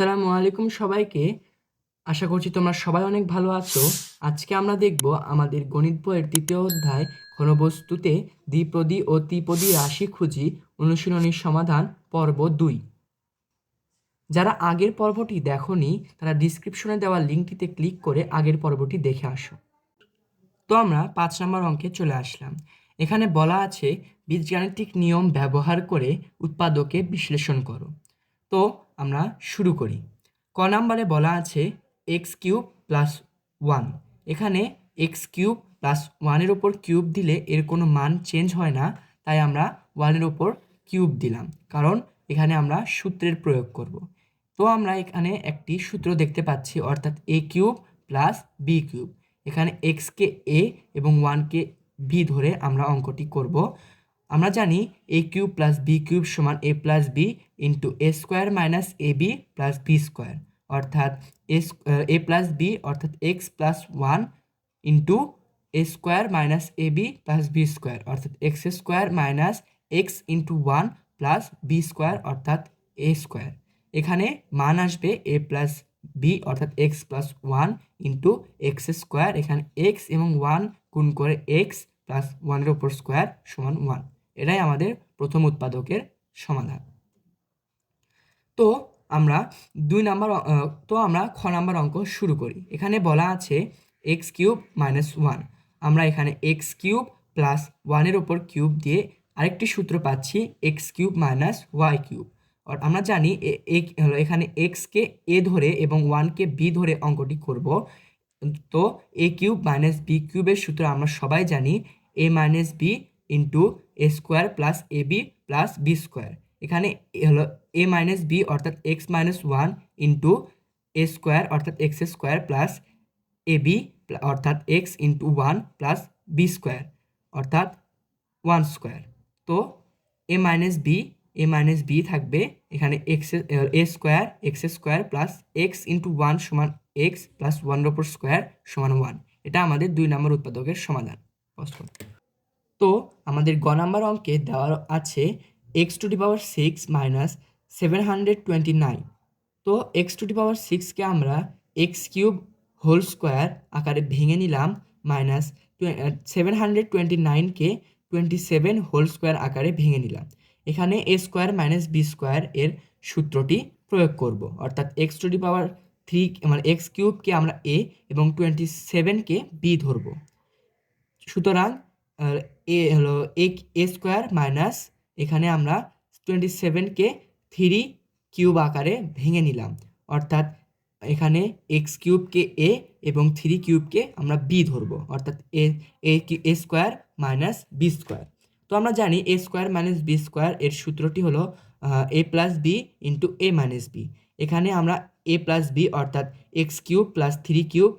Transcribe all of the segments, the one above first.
আসসালামু আলাইকুম সবাইকে। আশা করছি তোমরা সবাই অনেক ভালো আছো। আজকে আমরা দেখব আমাদের গণিত বইয়ের তৃতীয় অধ্যায় ঘনবস্তুতে দ্বিপদী ও ত্রিপদী রাশি খুঁজি অনুশীলনীর সমাধান, পর্ব দুই। যারা আগের পর্বটি দেখোনি, তারা ডিসক্রিপশনে দেওয়া লিঙ্কটিতে ক্লিক করে আগের পর্বটি দেখে আসো। তো আমরা পাঁচ নম্বর অঙ্কে চলে আসলাম। এখানে বলা আছে, বীজগাণিতিক নিয়ম ব্যবহার করে উৎপাদকে বিশ্লেষণ করো। তো আমরা শুরু করি। ক নাম্বারে বলা আছে এক্স কিউব প্লাস ওয়ান। এখানে এক্স কিউব প্লাস ওয়ানের ওপর কিউব দিলে এর কোনো মান চেঞ্জ হয় না, তাই আমরা ওয়ানের ওপর কিউব দিলাম, কারণ এখানে আমরা সূত্রের প্রয়োগ করব। তো আমরা এখানে একটি সূত্র দেখতে পাচ্ছি, অর্থাৎ A cube plus B cube. এখানে এক্সকে এ এবং ওয়ানকে বি ধরে আমরা অঙ্কটি করব। আমরা জানি A cube plus B cube সমান A plus B into A square minus A B plus B square অর্থাৎ এস এ প্লাস বি অর্থাৎ X plus one into A square minus A B plus B square অর্থাৎ X square minus X into one plus B square অর্থাৎ এ square এখানে মান আসবে এ plus B অর্থাৎ X plus one into X square এখানে x এবং one গুণ করে এক্স প্লাস ওয়ানের ওপর স্কোয়ার সমান ওয়ান এটাই আমাদের প্রথম উৎপাদকের সমাধান। তো আমরা দুই নাম্বার, তো আমরা খ নাম্বার অঙ্ক শুরু করি। এখানে বলা আছে এক্স কিউব মাইনাস ওয়ান। আমরা এখানে এক্স কিউব প্লাস ওয়ানের ওপর কিউব দিয়ে আরেকটি সূত্র পাচ্ছি X cube minus Y cube. আমরা জানি হলো এখানে এক্সকে এ ধরে এবং ওয়ানকে বি ধরে অঙ্কটি করব। তো এ কিউব মাইনাস বি কিউবের সূত্র আমরা সবাই জানি, A minus B into A square plus A B plus B square এখানে হলো এ মাইনাস বি অর্থাৎ X minus one into A square অর্থাৎ X square plus A B অর্থাৎ X into one plus B square অর্থাৎ one square তো A minus B A minus B থাকবে এখানে X A square X square plus X into one সমান x plus ওয়ানের ওপর square সমান one এটা আমাদের দুই নম্বর উৎপাদকের সমাধান। তো আমাদের গ নাম্বার অঙ্কে দেওয়া আছে X to the power six minus seven hundred twenty nine তো এক্স টু দি পাওয়ার সিক্সকে আমরা এক্স কিউব হোল স্কোয়ার আকারে ভেঙে নিলাম মাইনাস সেভেন হান্ড্রেড টোয়েন্টি নাইনকে টোয়েন্টি সেভেন হোল স্কোয়ার আকারে ভেঙে নিলাম। এখানে A square minus B square এর সূত্রটি প্রয়োগ করব। অর্থাৎ X to the power three মানে এক্স কিউবকে আমরা এ এবং টোয়েন্টি সেভেনকে বি ধরবো। সুতরাং এ হলো এ স্কোয়ার মাইনাস, এখানে আমরা টোয়েন্টি সেভেনকে থ্রি কিউব আকারে ভেঙে নিলাম। অর্থাৎ এখানে এক্স কিউবকে এ এবং থ্রি কিউবকে আমরা বি ধরবো। অর্থাৎ A A A square minus B square. তো আমরা জানি A square minus B square এর সূত্রটি হলো A plus B into A minus B এখানে আমরা এ প্লাস বি অর্থাৎ X cube plus three cube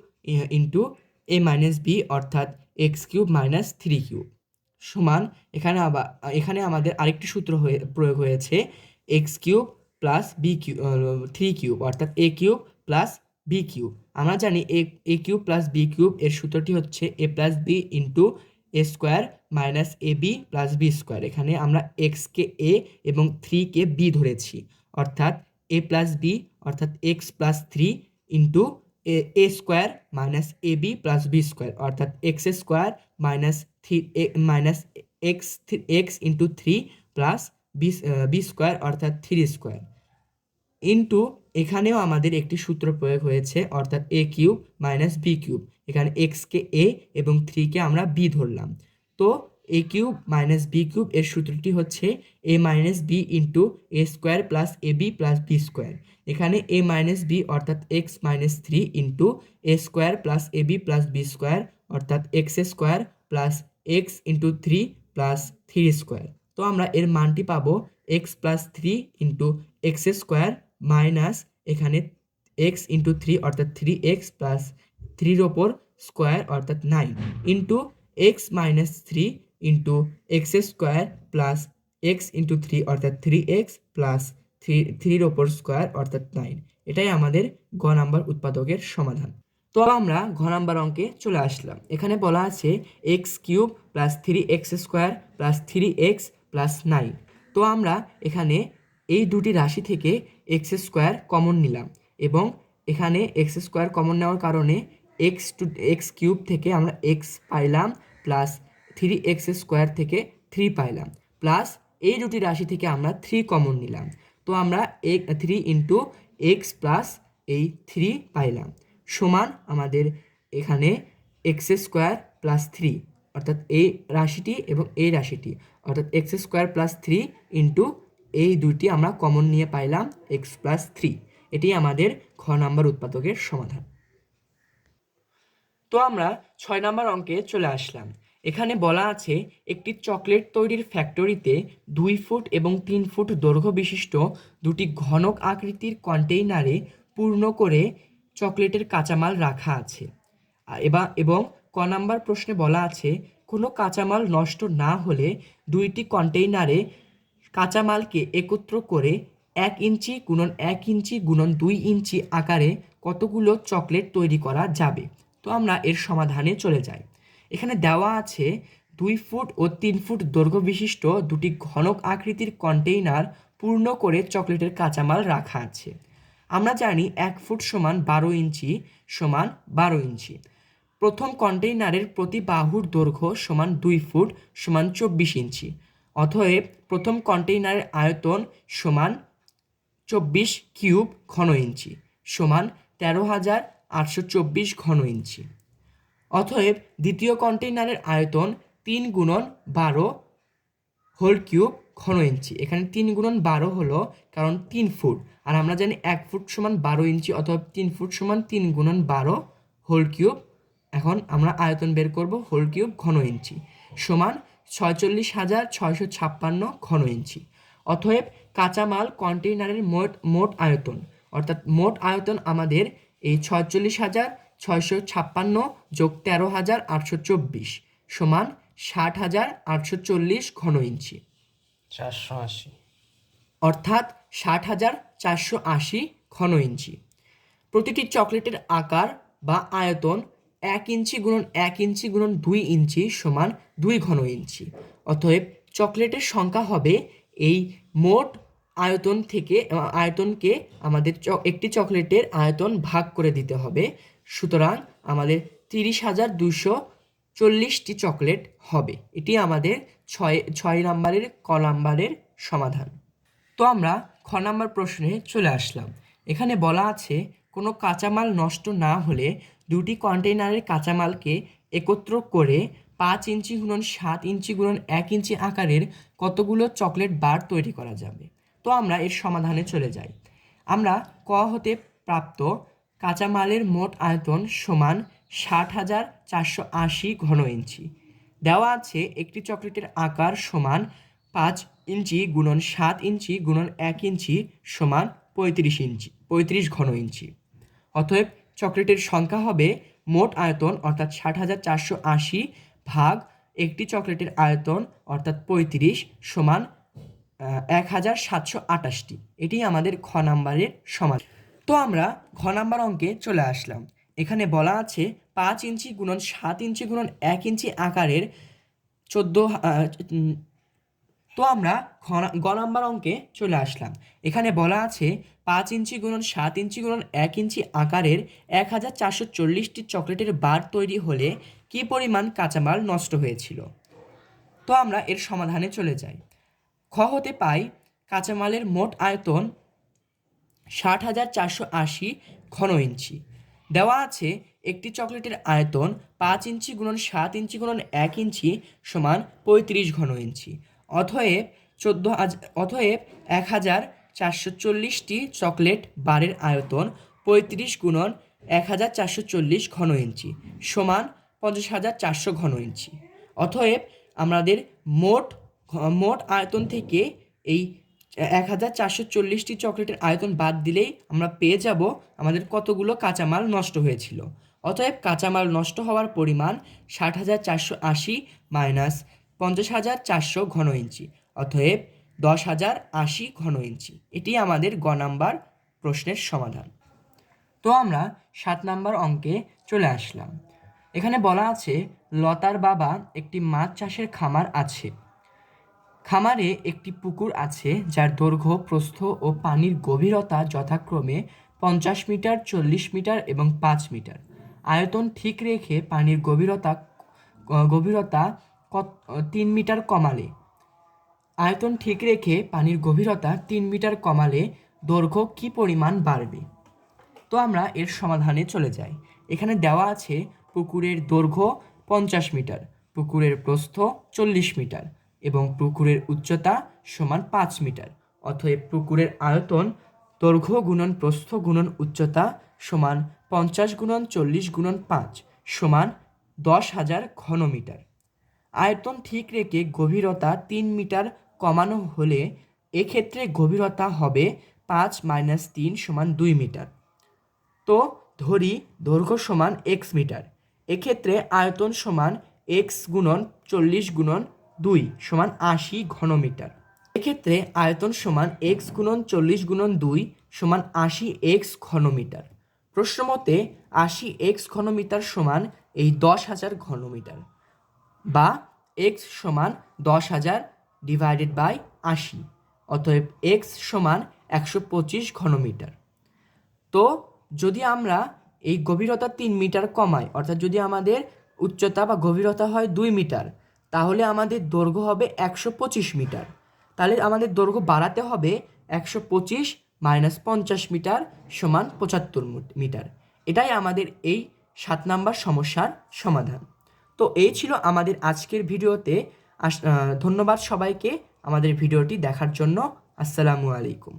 into A minus B অর্থাৎ X cube minus three cube সমান এখানে আবার, এখানে আমাদের আরেকটি সূত্র হয়ে, প্রয়োগ হয়েছে X cube plus B Q three cube, অর্থাৎ A cube plus B cube. আমরা জানি A A cube plus B cube এর সূত্রটি হচ্ছে A plus B into A square minus A B plus B square এখানে আমরা এক্সকে এ এবং থ্রিকে বি ধরেছি। অর্থাৎ এ প্লাস বি অর্থাৎ X plus three into A A square minus A B plus B square, অর্থাৎ X square minus three minus X X into three plus B B square, অর্থাৎ থ্রি স্কোয়ার। ইন্টু এখানেও আমাদের একটি সূত্র প্রয়োগ হয়েছে, অর্থাৎ A cube minus B cube এখানে এক্সকে এ এবং থ্রিকে আমরা বি ধরলাম। তো A cube minus B cube এর সূত্রটি হচ্ছে A minus B into A square plus A B plus B square এখানে এ মাইনাস বি অর্থাৎ X minus three into A square plus A B plus B square অর্থাৎ X square plus X into three plus three square তো আমরা এর মানটি পাবো X plus three into X square minus এখানে x into three অর্থাৎ three x plus থ্রির ওপর স্কোয়ার অর্থাৎ nine into X minus three into X square plus X into three অর্থাৎ থ্রি এক্স প্লাস থ্রি থ্রির ওপর স্কোয়ার অর্থাৎ nine এটাই আমাদের গ নাম্বার উৎপাদকের সমাধান। তো আমরা ঘ নাম্বার অঙ্কে চলে আসলাম। এখানে বলা আছে X cube plus three X square plus three X plus nine তো আমরা এখানে এই দুটি রাশি থেকে এক্স স্কোয়ার কমন নিলাম এবং এখানে এক্স স্কোয়ার কমন নেওয়ার কারণে এক্স টু এক্স কিউব থেকে আমরা এক্স পাইলাম প্লাস থ্রি এক্স স্কোয়ার থেকে থ্রি পাইলাম। প্লাস এই দুটি রাশি থেকে আমরা থ্রি কমন নিলাম। তো আমরা এক, থ্রি ইন্টু এক্স প্লাস এই থ্রি পাইলাম। সমান আমাদের এখানে এক্স স্কোয়ার প্লাস থ্রি, অর্থাৎ এই রাশিটি এবং এই রাশিটি, অর্থাৎ X square plus three into এই দুইটি আমরা কমন নিয়ে পাইলাম এক্স প্লাস থ্রি। এটি আমাদের খ নাম্বার উৎপাদকের সমাধান। তো আমরা ছয় নাম্বার অঙ্কে চলে আসলাম। এখানে বলা আছে, একটি চকলেট তৈরির ফ্যাক্টরিতে দুই ফুট এবং তিন ফুট দৈর্ঘ্য বিশিষ্ট দুটি ঘনক আকৃতির কন্টেইনারে পূর্ণ করে চকলেটের কাঁচামাল রাখা আছে। এবা, এবং ক নাম্বার প্রশ্নে বলা আছে, কোনো কাঁচামাল নষ্ট না হলে দুইটি কন্টেইনারে কাঁচামালকে একত্র করে এক ইঞ্চি গুণন এক ইঞ্চি গুণন দুই ইঞ্চি আকারে কতগুলো চকলেট তৈরি করা যাবে? তো আমরা এর সমাধানে চলে যাই। এখানে দেওয়া আছে দুই ফুট ও তিন ফুট দৈর্ঘ্য বিশিষ্ট দুটি ঘনক আকৃতির কন্টেইনার পূর্ণ করে চকলেটের কাঁচামাল রাখা আছে। আমরা জানি এক ফুট সমান বারো ইঞ্চি সমান বারো ইঞ্চি। প্রথম কন্টেইনারের প্রতি বাহুর দৈর্ঘ্য সমান দুই ফুট সমান চব্বিশ ইঞ্চি। অতএব প্রথম কন্টেইনারের আয়তন সমান চব্বিশ কিউব ঘন ইঞ্চি সমান তেরো হাজার আটশো চব্বিশ ঘন ইঞ্চি। অতএব দ্বিতীয় কন্টেইনারের আয়তন তিন গুণন বারো হোল কিউব ঘন ইঞ্চি। এখানে তিন গুণন বারো হলো কারণ তিন ফুট। আর আমরা জানি এক ফুট সমান বারো ইঞ্চি অথবা তিন ফুট সমান তিন গুণন বারো হোল কিউব এখন আমরা আয়তন বের করব হোল কিউব ঘন ইঞ্চি সমান ছয়চল্লিশ হাজার ছয়শো ছাপ্পান্ন ঘন ইঞ্চি। অতএব কাঁচামাল কন্টেইনারের মোট মোট আয়তন, অর্থাৎ মোট আয়তন আমাদের এই ছয়চল্লিশ হাজার ছয়শো ছাপ্পান্ন যোগ তেরো হাজার আটশো চব্বিশ সমান ষাট হাজার আটশো চল্লিশ ঘন ইঞ্চি চারশো আশি। অর্থাৎ ষাট হাজার চারশো আশি ঘন ইঞ্চি প্রতিটি চকলেটের আকার বা আয়তন এক ইঞ্চি গুণন এক ইঞ্চি গুণন দুই ইঞ্চি সমান দুই ঘন ইঞ্চি অতএব চকলেটের সংখ্যা হবে এই মোট আয়তন থেকে আয়তনকে আমাদের চ- একটি চকলেটের আয়তন ভাগ করে দিতে হবে। সুতরাং আমাদের তিরিশ হাজার দুশো চল্লিশটি চকলেট হবে। এটি আমাদের ছয় ছয় নাম্বারের, ক নাম্বারের সমাধান। তো আমরা খ নাম্বার প্রশ্নে চলে আসলাম। এখানে বলা আছে, কোনো কাঁচামাল নষ্ট না হলে দুটি কন্টেইনারের কাঁচামালকে একত্র করে পাঁচ ইঞ্চি গুণন সাত ইঞ্চি গুণন এক ইঞ্চি আকারের কতগুলো চকলেট বার তৈরি করা যাবে। তো আমরা এর সমাধানে চলে যাই। আমরা ক হতে প্রাপ্ত কাঁচামালের মোট আয়তন সমান ষাট হাজার চারশো আশি ঘন ইঞ্চি দেওয়া আছে একটি চকলেটের আকার সমান পাঁচ ইঞ্চি গুণন সাত ইঞ্চি গুণন এক ইঞ্চি সমান পঁয়ত্রিশ ইঞ্চি, পঁয়ত্রিশ ঘন ইঞ্চি অতএব চকলেটের সংখ্যা হবে মোট আয়তন অর্থাৎ ষাট হাজার চারশো আশি ভাগ একটি চকলেটের আয়তন অর্থাৎ পঁয়ত্রিশ সমান এক হাজার সাতশো আটাশটি। এটি আমাদের খ নাম্বারের সমাধান। তো আমরা ঘ নাম্বার অঙ্কে চলে আসলাম। এখানে বলা আছে পাঁচ ইঞ্চি গুণন সাত ইঞ্চি গুণন এক ইঞ্চি আকারের চোদ্দ তো আমরা গ নাম্বার অঙ্কে চলে আসলাম। এখানে বলা আছে পাঁচ ইঞ্চি গুণন সাত ইঞ্চি গুণন এক ইঞ্চি আকারের এক হাজার চারশো চল্লিশটি চকলেটের বার তৈরি হলে কী পরিমাণ কাঁচামাল নষ্ট হয়েছিল? তো আমরা এর সমাধানে চলে যাই। খ হতে পাই কাঁচামালের মোট আয়তন ষাট হাজার চারশো আশি ঘন ইঞ্চি দেওয়া আছে একটি চকলেটের আয়তন পাঁচ ইঞ্চি গুণন সাত ইঞ্চি গুণন এক ইঞ্চি সমান পঁয়ত্রিশ ঘন ইঞ্চি অতএব চোদ্দ অতএব এক হাজার চারশো চল্লিশটি চকলেট বারের আয়তন পঁয়ত্রিশ গুণন এক হাজার চারশো চল্লিশ ঘন ইঞ্চি সমান পঞ্চাশ হাজার চারশো ঘন ইঞ্চি অতএব আমাদের মোট মোট আয়তন থেকে এই এক হাজার চারশো চল্লিশটি চকলেটের আয়তন বাদ দিলেই আমরা পেয়ে যাব আমাদের কতগুলো কাঁচামাল নষ্ট হয়েছিল। অতএব কাঁচামাল নষ্ট হওয়ার পরিমাণ ষাট হাজার চারশো আশি মাইনাস পঞ্চাশ হাজার চারশো ঘন ইঞ্চি, অতএব দশ হাজার আশি ঘন ইঞ্চি। এটি আমাদের গ নাম্বার প্রশ্নের সমাধান। তো আমরা সাত নাম্বার অঙ্কে চলে আসলাম। এখানে বলা আছে, লতার বাবা একটি মাছ চাষের খামার আছে। খামারে একটি পুকুর আছে যার দৈর্ঘ্য, প্রস্থ ও পানির গভীরতা যথাক্রমে পঞ্চাশ মিটার, চল্লিশ মিটার এবং পাঁচ মিটার। আয়তন ঠিক রেখে পানির গভীরতা গভীরতা তিন মিটার কমালে। আয়তন ঠিক রেখে পানির গভীরতা তিন মিটার কমালে দৈর্ঘ্য কী পরিমাণ বাড়বে? তো আমরা এর সমাধানে চলে যাই। এখানে দেওয়া আছে পুকুরের দৈর্ঘ্য পঞ্চাশ মিটার, পুকুরের প্রস্থ চল্লিশ মিটার। এবং পুকুরের উচ্চতা সমান পাঁচ মিটার, অতএব পুকুরের আয়তন দৈর্ঘ্য গুণন প্রস্থ গুণন উচ্চতা সমান পঞ্চাশ গুণন চল্লিশ গুণন পাঁচ সমান দশ হাজার ঘনমিটার। আয়তন ঠিক রেখে গভীরতা তিন মিটার কমানো হলে এক্ষেত্রে গভীরতা হবে পাঁচ মাইনাস তিন সমান দুই মিটার। তো ধরি দৈর্ঘ্য সমান এক্স মিটার, এক্ষেত্রে আয়তন সমান এক্স গুণন চল্লিশ গুণন দুই সমান আশি ঘনমিটার। এক্ষেত্রে আয়তন সমান এক্স গুণন চল্লিশ গুণন দুই সমান আশি এক্স ঘনমিটার। প্রশ্ন মতে আশি এক্স ঘনমিটার সমান এই দশ হাজার ঘনমিটার বা এক্স সমান দশ হাজার ডিভাইডেড বাই আশি, অতএব এক্স সমান একশো পঁচিশ ঘনমিটার। তো যদি আমরা এই গভীরতা তিন মিটার কমাই, অর্থাৎ যদি আমাদের উচ্চতা বা গভীরতা হয় দুই মিটার তাহলে আমাদের দৈর্ঘ্য হবে একশো পঁচিশ মিটার। তাহলে আমাদের দৈর্ঘ্য বাড়াতে হবে একশো পঁচিশ মাইনাস পঞ্চাশ মিটার সমান পঁচাত্তর মিটার। এটাই আমাদের এই সাত নাম্বার সমস্যার সমাধান। তো এই ছিল আমাদের আজকের ভিডিওতে। ধন্যবাদ সবাইকে আমাদের ভিডিওটি দেখার জন্য। আসসালামু আলাইকুম।